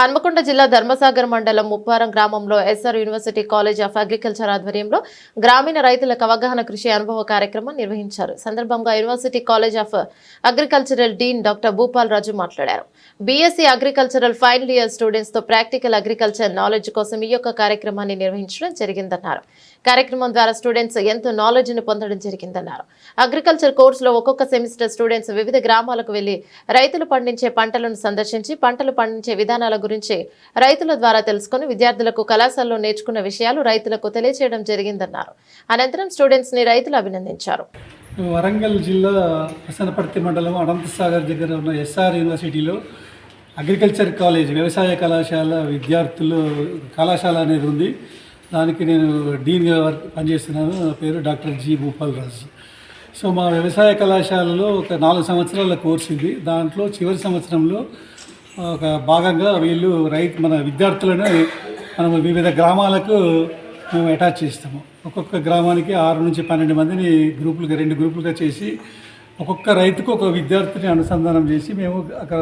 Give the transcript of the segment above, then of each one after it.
హన్మకొండ జిల్లా ధర్మసాగర్ మండలం ముప్పారం గ్రామంలో SR university college of agriculture ఆధ్వర్యంలో గ్రామీణ రైతులకు అవగాహన కృషి అనుభవ కార్యక్రమం నిర్వహించారు. సందర్భంగా university college of agricultural dean doctor Bhupal Raju మాట్లాడారు. బీఎస్సీ అగ్రికల్చరల్ ఫైనల్ ఇయర్ స్టూడెంట్స్తో ప్రాక్టికల్ అగ్రికల్చర్ నాలెడ్జ్ కోసం ఈ యొక్క కార్యక్రమాన్ని నిర్వహించడం జరిగిందన్నారు. కార్యక్రమం ద్వారా స్టూడెంట్స్ ఎంతో నాలెడ్జ్ను పొందడం జరిగిందన్నారు. అగ్రికల్చర్ కోర్సులో ఒక్కొక్క సెమిస్టర్ స్టూడెంట్స్ వివిధ గ్రామాలకు వెళ్ళి రైతులు పండించే పంటలను సందర్శించి పంటలు పండించే విధానాల గురించి రైతుల ద్వారా తెలుసుకుని విద్యార్థులకు కళాశాలలో నేర్చుకున్న విషయాలు రైతులకు తెలియజేయడం జరిగిందన్నారు. అనంతరం స్టూడెంట్స్ని రైతులు అభినందించారు. వరంగల్ జిల్లా హసనపర్తి మండలం అనంతసాగర్ దగ్గర ఉన్న ఎస్ఆర్ యూనివర్సిటీలో అగ్రికల్చర్ కాలేజ్ వ్యవసాయ కళాశాల విద్యార్థులు కళాశాల అనేది ఉంది. దానికి నేను డీన్గా వర్క్ పనిచేస్తున్నాను. నా పేరు doctor G Bhupal Raju. So మా వ్యవసాయ కళాశాలలో ఒక నాలుగు సంవత్సరాల కోర్సు ఇది. దాంట్లో చివరి సంవత్సరంలో ఒక భాగంగా వీళ్ళు రైతు మన విద్యార్థులను మనం వివిధ గ్రామాలకు మేము అటాచ్ చేస్తాము. ఒక్కొక్క గ్రామానికి ఆరు నుంచి పన్నెండు మందిని గ్రూపులుగా రెండు గ్రూపులుగా చేసి ఒక్కొక్క రైతుకు ఒక విద్యార్థిని అనుసంధానం చేసి మేము అక్కడ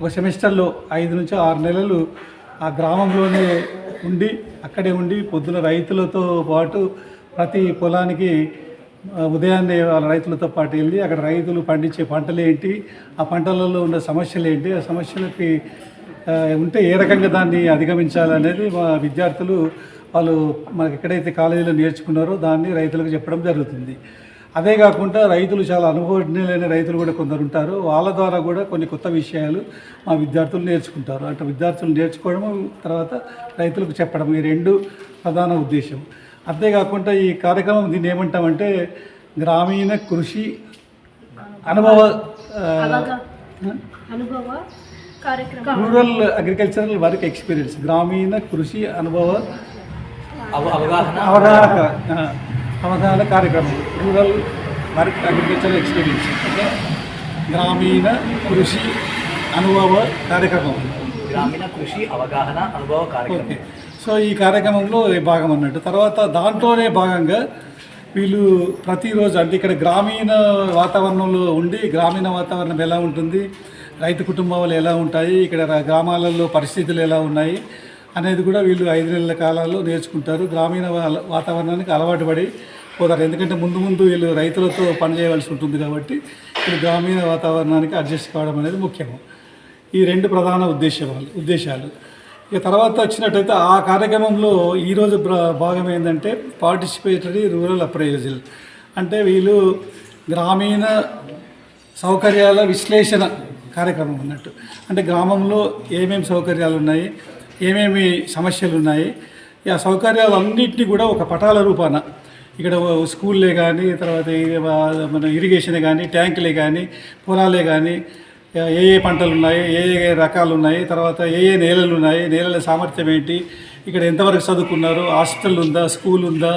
ఒక సెమిస్టర్లో ఐదు నుంచి ఆరు నెలలు ఆ గ్రామంలోనే ఉండి అక్కడే ఉండి పొద్దున రైతులతో పాటు ప్రతి పొలానికి ఉదయాన్నే వాళ్ళ రైతులతో పాటు వెళ్ళి అక్కడ రైతులు పండించే పంటలు ఏంటి ఆ పంటలలో ఉన్న సమస్యలు ఏంటి ఆ సమస్యలకి ఉంటే ఏ రకంగా దాన్ని అధిగమించాలనేది మా విద్యార్థులు వాళ్ళు మనకి ఎక్కడైతే కాలేజీలో నేర్చుకున్నారో దాన్ని రైతులకు చెప్పడం జరుగుతుంది. అదే కాకుండా రైతులు చాలా అనుభవజ్ఞులైన రైతులు కూడా కొందరు ఉంటారు. వాళ్ళ ద్వారా కూడా కొన్ని కొత్త విషయాలు మా విద్యార్థులు నేర్చుకుంటారు. అంటే విద్యార్థులు నేర్చుకోవడం తర్వాత రైతులకు చెప్పడం ఈ రెండు ప్రధాన ఉద్దేశం. అంతేకాకుండా ఈ కార్యక్రమం దీన్ని ఏమంటామంటే గ్రామీణ కృషి అనుభవ అనుభవ కార్యక్రమం. రూరల్ అగ్రికల్చరల్ వర్క్ ఎక్స్పీరియన్స్ గ్రామీణ కృషి అనుభవ అవగాహన. ఆ, అవగాహన కార్యక్రమం. రూరల్ వర్క్ అగ్రికల్చరల్ ఎక్స్పీరియన్స్ అంటే గ్రామీణ కృషి అనుభవ కార్యక్రమం. గ్రామీణ కృషి అవగాహన అనుభవ కార్యక్రమం. సో ఈ కార్యక్రమంలో భాగం అన్నట్టు. తర్వాత దాంట్లోనే భాగంగా వీళ్ళు ప్రతిరోజు అంటే ఇక్కడ గ్రామీణ వాతావరణంలో ఉండి గ్రామీణ వాతావరణం ఎలా ఉంటుంది? రైతు కుటుంబాలు ఎలా ఉంటాయి? ఇక్కడ గ్రామాలలో పరిస్థితులు ఎలా ఉన్నాయి? అనేది కూడా వీళ్ళు ఐదు నెలల కాలంలో నేర్చుకుంటారు. గ్రామీణ వాతావరణానికి అలవాటు పడి పోతారు. ఎందుకంటే ముందు ముందు వీళ్ళు రైతులతో పనిచేయవలసి ఉంటుంది కాబట్టి వీళ్ళు గ్రామీణ వాతావరణానికి అడ్జస్ట్ కావడం అనేది ముఖ్యము. ఈ రెండు ప్రధాన ఉద్దేశాలు ఉద్దేశాలు. ఇక తర్వాత వచ్చినట్టయితే ఆ కార్యక్రమంలో ఈరోజు భాగం ఏంటంటే పార్టిసిపేటరీ రూరల్ అప్రైజల్ అంటే వీళ్ళు గ్రామీణ సౌకర్యాల విశ్లేషణ కార్యక్రమం అన్నట్టు. అంటే గ్రామంలో ఏమేమి సౌకర్యాలు ఉన్నాయి? ఏమేమి సమస్యలు ఉన్నాయి? ఆ సౌకర్యాలన్నింటినీ కూడా ఒక పటాల రూపాన. ఇక్కడ స్కూల్లే కానీ తర్వాత మన ఇరిగేషనే కానీ ట్యాంకులే కానీ పొలాలే కానీ ఏ ఏ పంటలు ఉన్నాయి ఏ ఏ రకాలు ఉన్నాయి తర్వాత ఏ ఏ నేలలు ఉన్నాయి నేలల సామర్థ్యం ఏంటి ఇక్కడ ఎంతవరకు చదువుకున్నారు హాస్టల్ ఉందా స్కూల్ ఉందా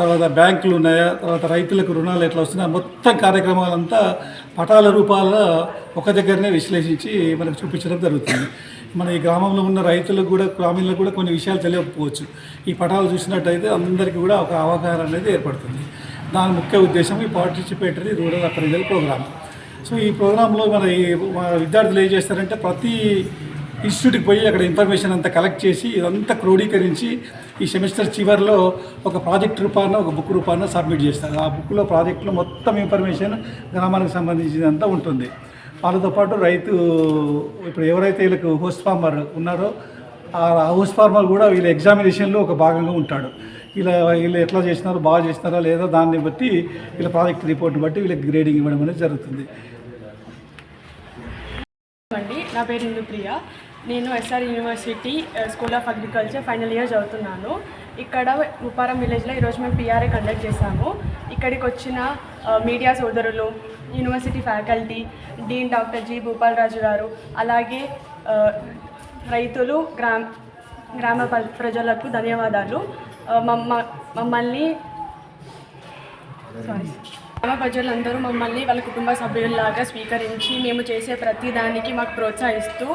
తర్వాత బ్యాంకులు ఉన్నాయా తర్వాత రైతులకు రుణాలు ఎట్లా వస్తున్నాయి మొత్తం కార్యక్రమాలంతా పటాల రూపాల ఒక దగ్గరనే విశ్లేషించి మనకు చూపించడం జరుగుతుంది. మన ఈ గ్రామంలో ఉన్న రైతులకు కూడా గ్రామీణులకు కూడా కొన్ని విషయాలు తెలియకపోవచ్చు. ఈ పటాలు చూసినట్టయితే అందరికీ కూడా ఒక అవగాహన అనేది ఏర్పడుతుంది. దాని ముఖ్య ఉద్దేశం ఈ participatory rural appraisal programme so ఈ ప్రోగ్రాంలో మన ఈ విద్యార్థులు ఏం చేస్తారంటే ప్రతి ఇన్స్టిట్యూట్కి పోయి అక్కడ ఇన్ఫర్మేషన్ అంతా కలెక్ట్ చేసి ఇదంతా క్రోడీకరించి ఈ సెమిస్టర్ చివరిలో ఒక ప్రాజెక్ట్ రూపాన ఒక బుక్ రూపాన సబ్మిట్ చేస్తారు. ఆ బుక్లో ప్రాజెక్ట్లో మొత్తం ఇన్ఫర్మేషన్ గ్రామానికి సంబంధించినంతా ఉంటుంది. వాళ్ళతో పాటు రైతు ఇప్పుడు ఎవరైతే వీళ్ళకి హోస్ట్ ఫార్మర్ ఉన్నారో ఆ హౌస్ ఫార్మర్ కూడా వీళ్ళ ఎగ్జామినేషన్లో ఒక భాగంగా ఉంటాడు. ఇలా వీళ్ళు ఎట్లా చేసినారో బాగా చేసినారా లేదా దాన్ని బట్టి వీళ్ళ ప్రాజెక్ట్ రిపోర్ట్ని బట్టి వీళ్ళకి గ్రేడింగ్ ఇవ్వడం అనేది జరుగుతుంది. నా పేరు ఇందుప్రియ. నేను SR university school of agriculture final year చదువుతున్నాను. ఇక్కడ ఉపారం విలేజ్లో ఈరోజు మేము పిఆర్ఏ కండక్ట్ చేశాము. ఇక్కడికి వచ్చిన మీడియా సోదరులు university faculty dean doctor G Bhupal Raju గారు అలాగే రైతులు గ్రామ గ్రామ ప్రజలకు ధన్యవాదాలు. మమ్మ మమ్మల్ని సారీ గ్రామ ప్రజలందరూ మమ్మల్ని వాళ్ళ కుటుంబ సభ్యుల్లాగా స్వీకరించి మేము చేసే ప్రతి దానికి మాకు ప్రోత్సహిస్తూ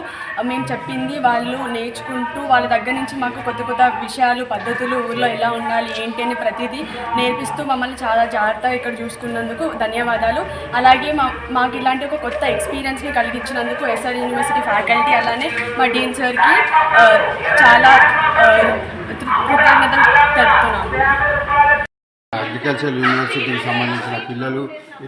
మేము చెప్పింది వాళ్ళు నేర్చుకుంటూ వాళ్ళ దగ్గర నుంచి మాకు కొత్త కొత్త విషయాలు పద్ధతులు ఊర్లో ఎలా ఉండాలి ఏంటి అని ప్రతిదీ నేర్పిస్తూ మమ్మల్ని చాలా జాగ్రత్తగా ఇక్కడ చూసుకున్నందుకు ధన్యవాదాలు. అలాగే మా మాకు ఇలాంటి ఒక కొత్త ఎక్స్పీరియన్స్ని కలిగించినందుకు ఎస్ఆర్ యూనివర్సిటీ ఫ్యాకల్టీ అలానే మా డీన్ సార్కి చాలా అగ్రికల్చర్ యూనివర్సిటీకి సంబంధించిన పిల్లలు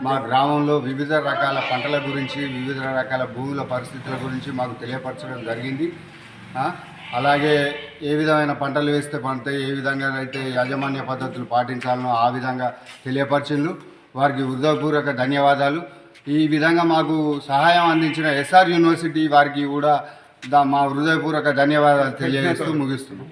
మా గ్రామంలో వివిధ రకాల పంటల గురించి వివిధ రకాల భూముల పరిస్థితుల గురించి మాకు తెలియపరచడం జరిగింది. అలాగే ఏ విధమైన పంటలు వేస్తే పండుతాయి ఏ విధంగా అయితే యాజమాన్య పద్ధతులు పాటించాలనో ఆ విధంగా తెలియపరిచిండ్రు. వారికి హృదయపూర్వక ధన్యవాదాలు. ఈ విధంగా మాకు సహాయం అందించిన ఎస్ఆర్ యూనివర్సిటీ వారికి కూడా దా మా హృదయపూర్వక ధన్యవాదాలు తెలియజేస్తూ ముగిస్తున్నాం.